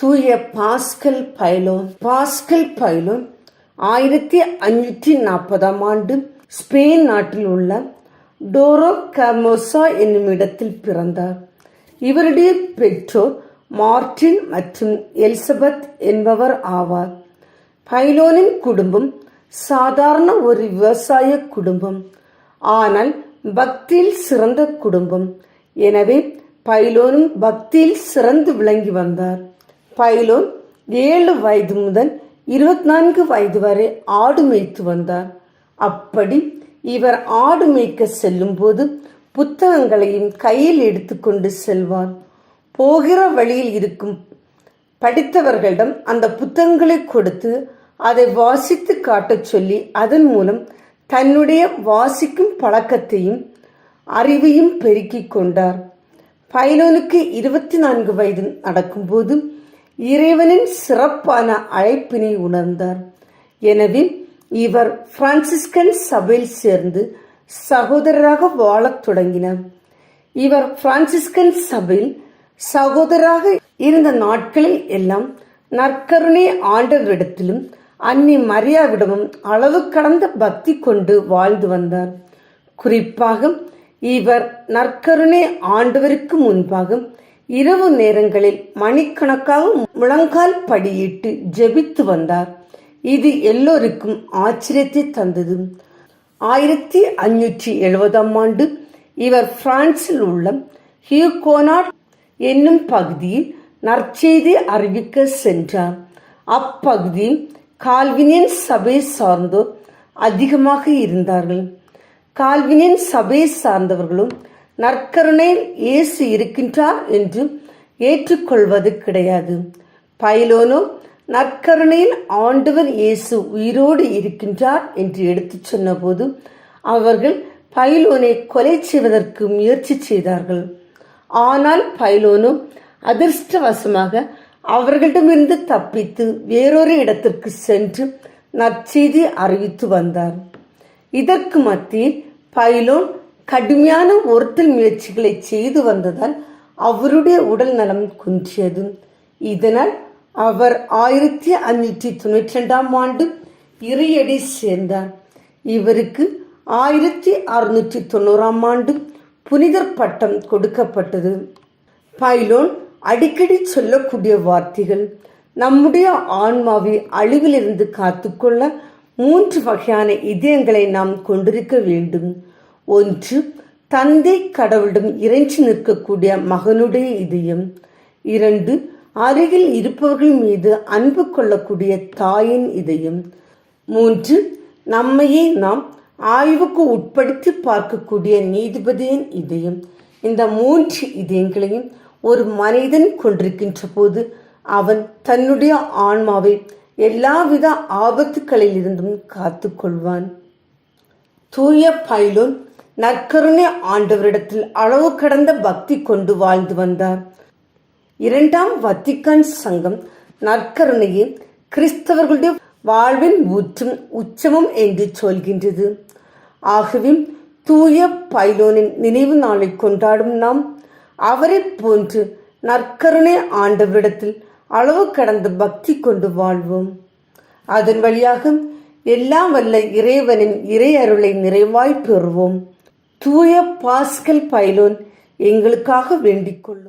தூய pascal பைலோன். Pascal பைலோன் ஆயிரத்தி அஞ்சூற்றி நாற்பதாம் ஆண்டு ஸ்பெயின் நாட்டில் உள்ள டோரோ கமோசா என்னும் இடத்தில் பிறந்தார். இவருடைய பெற்றோர் மார்டின் மற்றும் எலிசபெத் என்பவர் ஆவார். பைலோனின் குடும்பம் சாதாரண ஒரு விவசாய குடும்பம். ஆனால் பக்தியில் சிறந்த குடும்பம். எனவே பைலோனும் பக்தியில் சிறந்து விளங்கி வந்தார். பைலோன் ஏழு வயது முதல் இருபத்தி நான்கு வயது வரை ஆடு மேய்த்து வந்தார். அப்படி இவர் ஆடு மேய்க்க செல்லும்போது புத்தகங்களையும் கையில் எடுத்துக்கொண்டு செல்வார். போகிற வழியில் இருக்கும் படித்தவர்களிடம் அந்த புத்தகங்களை கொடுத்து அதை வாசித்து காட்டச் சொல்லி அதன் மூலம் தன்னுடைய வாசிக்கும் பழக்கத்தையும் அறிவையும் பெருக்கிக் கொண்டார். பைலோனுக்கு இருபத்தி நான்கு வயது நடக்கும்போது இறைவனின் சிறப்பான அழைப்பினை உணர்ந்தார். எனவே இவர் பிரான்சிஸ்கன் சபையில் சேர்ந்து சகோதரராக வாழத் தொடங்கினார். இவர் பிரான்சிஸ்கன் சபையில் சகோதரராக இருந்த நாட்களில் எல்லாம் நற்கருணை ஆண்டவரிடத்திலும் அன்னி மரியாவிடமும் அளவு கடந்த பக்தி கொண்டு வாழ்ந்து வந்தார். குறிப்பாக இவர் நற்கருணை ஆண்டவருக்கு முன்பாக இரவு நேரங்களில் மணிக்கணக்காக முழங்கால் படியிட்டு ஜெபித்து வந்தார். இது எல்லோருக்கும் ஆச்சரியத்தை தந்தது. ஆயிரத்தி அஞ்சூற்றி எழுபதாம் ஆண்டு இவர் பிரான்சில் உள்ள ஹியூகோனாட் என்னும் பகுதியில் நற்செய்தி அறிவிக்க சென்றார். அப்பகுதியில் கால்வினியன் சபை சார்ந்தோர் அதிகமாக இருந்தார்கள். கால்வினியன் சபையை சார்ந்தவர்களும் நற்கருணையில் இயேசு இருக்கின்றார் என்று ஏற்றுக்கொள்வது கிடையாது. பைலோனோ நற்கருணையில் ஆண்டவர் இயேசு உயிரோடு இருக்கின்றார் என்று எடுத்துச் சொன்னபோது அவர்கள் பைலோனை கொலை செய்வதற்கு முயற்சி செய்தார்கள். ஆனால் பைலோனோ அதிர்ஷ்டவசமாக அவர்களிடமிருந்து தப்பித்து வேறொரு இடத்திற்கு சென்று நற்செய்தி அறிவித்து வந்தார். இதற்கு மத்தியில் பைலோன் கடுமையான ஒருத்தல் முயற்சிகளை செய்து வந்ததால் அவருடைய உடல் நலம் குன்றியது. இதனால் அவர் ஆயிரத்தி அஞ்சூற்றி தொண்ணூற்றி ரெண்டாம் ஆண்டு இறையடி சேர்ந்தார். இவருக்கு ஆயிரத்தி அறுநூற்றி தொண்ணூறாம் ஆண்டு புனிதர் பட்டம் கொடுக்கப்பட்டது. பைலோன் அடிக்கடி சொல்லக்கூடிய வார்த்தைகள் நம்முடைய ஆன்மாவை அழிவிலிருந்து காத்துக்கொள்ள மூன்று வகையான இதயங்களை நாம் கொண்டிருக்க வேண்டும். ஒன்று தந்தை கடவுளிடம் இறைஞ்சி நிற்கக்கூடிய மகனுடைய இதயம். இரண்டு அருகில் இருப்பவர்கள் மீது அன்பு கொள்ளக்கூடிய தாயின் இதயம். மூன்று நம்மையே நாம் ஆய்வுக்கு உட்படுத்தி பார்க்கக்கூடிய நீதிபதியின் இதயம். இந்த மூன்று இதயங்களையும் ஒரு மனிதன் கொண்டிருக்கின்ற போது அவன் தன்னுடைய ஆன்மாவை எல்லாவித ஆபத்துக்களிலிருந்தும் காத்து கொள்வான் தூய பைலோன் நற்கருணை ஆண்டவரிடத்தில் அளவு கடந்த பக்தி கொண்டு வாழ்ந்து வந்தார். இரண்டாம் வத்திக்கான் சங்கம் நற்கருணையை கிறிஸ்தவர்களுடைய வாழ்வின் ஊற்றும் உச்சமும் என்று சொல்கின்றது. ஆகவே தூய பைலோனின் நினைவு நாளை கொண்டாடும் நாம் அவரை போன்று நற்கருணை ஆண்டவரிடத்தில் அளவு கடந்த பக்தி கொண்டு வாழ்வோம். அதன் வழியாக எல்லாம் வல்ல இறைவனின் இறை அருளை நிறைவாய் பெறுவோம். தூய பாஸ்கல் பைலோன் எங்களுக்காக வேண்டிக் கொள்ளும்.